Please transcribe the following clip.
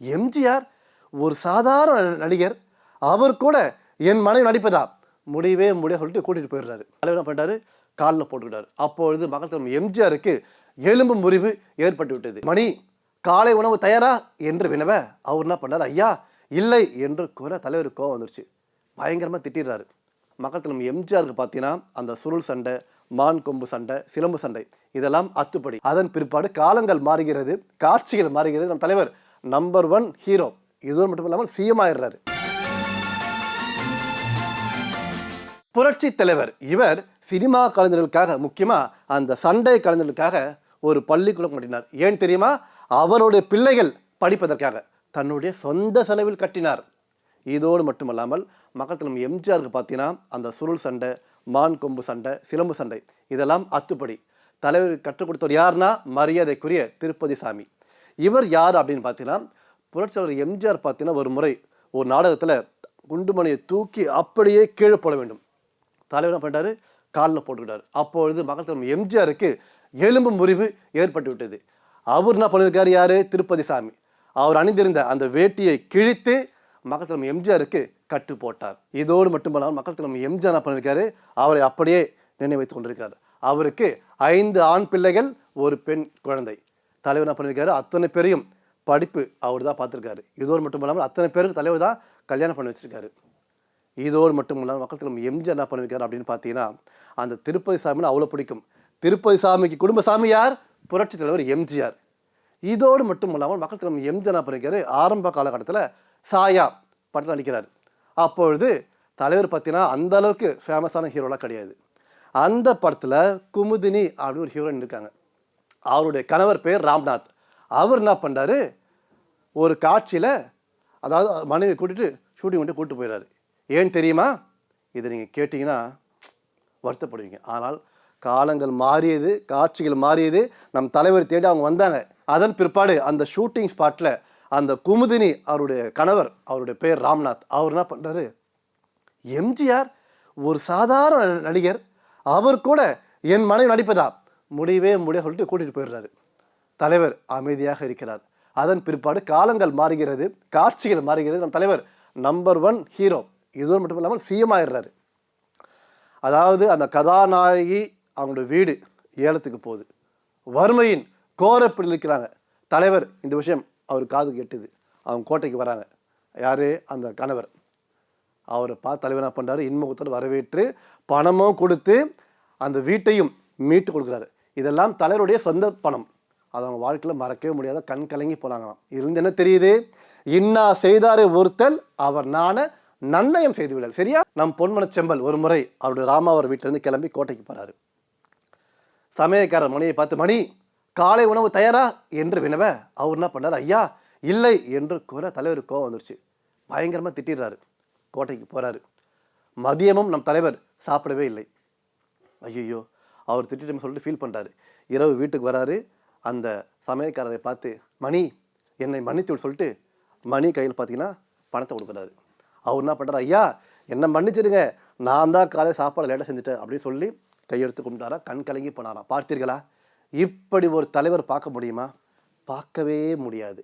எம்ஜிஆர் ஒரு சாதாரண நடிகர் அவர் கூட என் மனைவி நடிப்பதா? முடியவே முடியாது சொல்லிட்டு கூட்டிகிட்டு போயிடுறாரு. தலைவர் என்ன பண்ணிட்டாரு? காலில் போட்டுக்கிட்டார். அப்பொழுது மகத்தம் எம்ஜிஆருக்கு எலும்பு முறிவு ஏற்பட்டு விட்டது மணி காலை உணவு தயாரா? என்று வினவ அவர் என்ன பண்ணார்? ஐயா இல்லை என்று கூற தலைவருக்கு கோவம் வந்துருச்சு. பயங்கரமாக திட்டிடுறாரு. மக்கள் எம்ஜிஆருக்கு பார்த்தீங்கன்னா அந்த சுருள் சண்டை மான் கொம்பு சண்டை சிலம்பு சண்டை இதெல்லாம் அத்துப்படி. அதன் பிற்பாடு காலங்கள் மாறுகிறது காட்சிகள் மாறுகிறது. நம் தலைவர் நம்பர் ஒன் ஹீரோ இதோடு மட்டும் இல்லாமல் சிஎம் ஆயிடுறாரு. புரட்சி தலைவர். இவர் சினிமா கலைஞர்களுக்காக முக்கியமாக அந்த சண்டை கலைஞர்களுக்காக ஒரு பள்ளிக்கூடம் கட்டினார். ஏன் தெரியுமா? அவருடைய பிள்ளைகள் படிப்பதற்காக. தன்னுடைய சொந்த செலவில் கட்டினார். இதோடு மட்டுமல்லாமல் மக்கள் தலைவர் எம்ஜிஆருக்கு பார்த்தீங்கன்னா அந்த சுருள் சண்டை மான் கொம்பு சண்டை சிலம்பு சண்டை இதெல்லாம் அத்துப்படி. தலைவர் கற்றுக் கொடுத்தவர் யாருன்னா? மரியாதைக்குரிய திருப்பதி சாமி. இவர் யார் அப்படின்னு பார்த்தீங்கன்னா புரட்சியாளர் எம்ஜிஆர் பார்த்தீங்கன்னா ஒரு முறை ஒரு நாடகத்தில் குண்டுமணியை தூக்கி அப்படியே கீழே போட வேண்டும். தலைவர் என்ன பண்ணிட்டாரு? காலில் போட்டுக்கிட்டார். அப்பொழுது மக்கள் எம்ஜிஆருக்கு எலும்பு முறிவு ஏற்பட்டு விட்டது. அவர் என்ன பண்ணியிருக்காரு யார்? திருப்பதி சாமி அவர் அணிந்திருந்த அந்த வேட்டியை கிழித்து மக்கள் தலைமை எம்ஜிஆருக்கு கட்டு போட்டார். இதோடு மட்டுமல்லாமல் மக்கள் தலைமை எம்ஜிஆர் என்ன பண்ணியிருக்காரு? அவரை அப்படியே நினைவைத்துக் கொண்டிருக்கிறார். அவருக்கு ஐந்து ஆண் பிள்ளைகள் ஒரு பெண் குழந்தை. தலைவர் என்ன பண்ணியிருக்காரு அத்தனை பேரையும் படிப்பு அவர் தான் பார்த்துருக்காரு. இதோடு மட்டும் இல்லாமல் அத்தனை பேருக்கு தலைவர் தான் கல்யாணம் பண்ணி வச்சிருக்காரு. இதோடு மட்டும் இல்லாமல் மக்கள் தலைவர் எம்ஜிஆர் என்ன பண்ணியிருக்காரு அப்படின்னு பார்த்தீங்கன்னா அந்த திருப்பதி சாமின்னு அவ்வளோ பிடிக்கும். திருப்பதி சாமிக்கு குடும்ப சாமி யார்? புரட்சி தலைவர் எம்ஜிஆர். இதோடு மட்டும் இல்லாமல் மக்கள் தலைவர் எம்ஜிஆர் என்ன பண்ணியிருக்காரு ஆரம்ப காலகட்டத்தில் சாயா படத்தில் நடிக்கிறார். அப்பொழுது தலைவர் பார்த்தீங்கன்னா அந்த அளவுக்கு ஃபேமஸான ஹீரோலாம் கிடையாது. அந்த படத்தில் குமுதினி அப்படின்னு ஒரு ஹீரோயின் இருக்காங்க. அவருடைய கணவர் பேர் ராம்நாத். அவர் என்ன பண்ணுறாரு ஒரு காட்சியில் அதாவது மனைவி கூட்டிட்டு ஷூட்டிங் வந்துட்டு கூப்பிட்டு போயிடுறாரு. ஏன் தெரியுமா? இதை நீங்கள் கேட்டிங்கன்னா வருத்தப்படுவீங்க. ஆனால் காலங்கள் மாறியது காட்சிகள் மாறியது நம் தலைவர் தேடி அவங்க வந்தாங்க. அதன் பிற்பாடு அந்த ஷூட்டிங் ஸ்பாட்டில் அந்த குமுதினி அவருடைய கணவர் அவருடைய பேர் ராம்நாத். அவர் என்ன பண்ணுறாரு எம்ஜிஆர் ஒரு சாதாரண நடிகர் அவர் கூட என் மனைவி நடிப்பதா? முடியவே முடியாது சொல்லிட்டு கூட்டிகிட்டு போயிடுறாரு. தலைவர் அமைதியாக இருக்கிறார். அதன் பிற்பாடு காலங்கள் மாறுகிறது காட்சிகள் மாறுகிறது. நம் தலைவர் நம்பர் ஒன் ஹீரோ இதுவும் மட்டும் இல்லாமல் சிஎம் ஆயிடுறாரு. அதாவது அந்த கதாநாயகி அவங்களோட வீடு ஏலத்துக்கு போகுது. வறுமையின் கோரப்பில் இருக்கிறாங்க. தலைவர் இந்த விஷயம் அவர் காது கேட்டுது. அவங்க கோட்டைக்கு வராங்க. யார்? அந்த கணவர். அவரை பார்த்து தலைவர் என்ன பண்ணுறாரு இன்முகத்தோடு வரவேற்று பணமும் கொடுத்து அந்த வீட்டையும் மீட்டு கொடுக்குறாரு. இதெல்லாம் தலைவருடைய சொந்த பணம். அது அவங்க வாழ்க்கையில் மறக்கவே முடியாத கண் கலங்கி போனாங்களாம். இருந்து என்ன தெரியுது? இன்னா செய்தாரு ஒருத்தல் அவர் நான நன்னயம் செய்து விடல். சரியா? நம் பொன்மன செம்பல் ஒரு முறை அவருடைய ராமாவர் வீட்டிலேருந்து கிளம்பி கோட்டைக்கு போறாரு. சமயக்காரர் மணியை பார்த்து மணி காலை உணவு தயாரா? என்று வினவ அவர் என்ன பண்ணார்? ஐயா இல்லை என்று கூற தலைவர் கோவம் வந்துருச்சு. பயங்கரமாக திட்டிடுறாரு. கோட்டைக்கு போகிறாரு மதியமும் நம் தலைவர் சாப்பிடவே இல்லை. ஐயோ அவர் திட்டிட்டோம்னு சொல்லிட்டு ஃபீல் பண்ணுறாரு இரவு வீட்டுக்கு வராரு. அந்த சமயக்காரரை பார்த்து மணி என்னை மன்னித்து சொல்லிட்டு மணி கையில் பார்த்தீங்கன்னா பணத்தை கொடுக்குறாரு. அவர் என்ன பண்ணுறாரு ஐயா என்னை மன்னிச்சிடுங்க. நான் தான் காலையில் சாப்பாடு லேட்டாக செஞ்சுட்டேன் அப்படின்னு சொல்லி கையெடுத்து கும்பிட்டாரா கண் கலங்கி போனாராம். பார்த்தீர்களா? இப்படி ஒரு தலைவர் பார்க்க முடியுமா? பார்க்கவே முடியாது.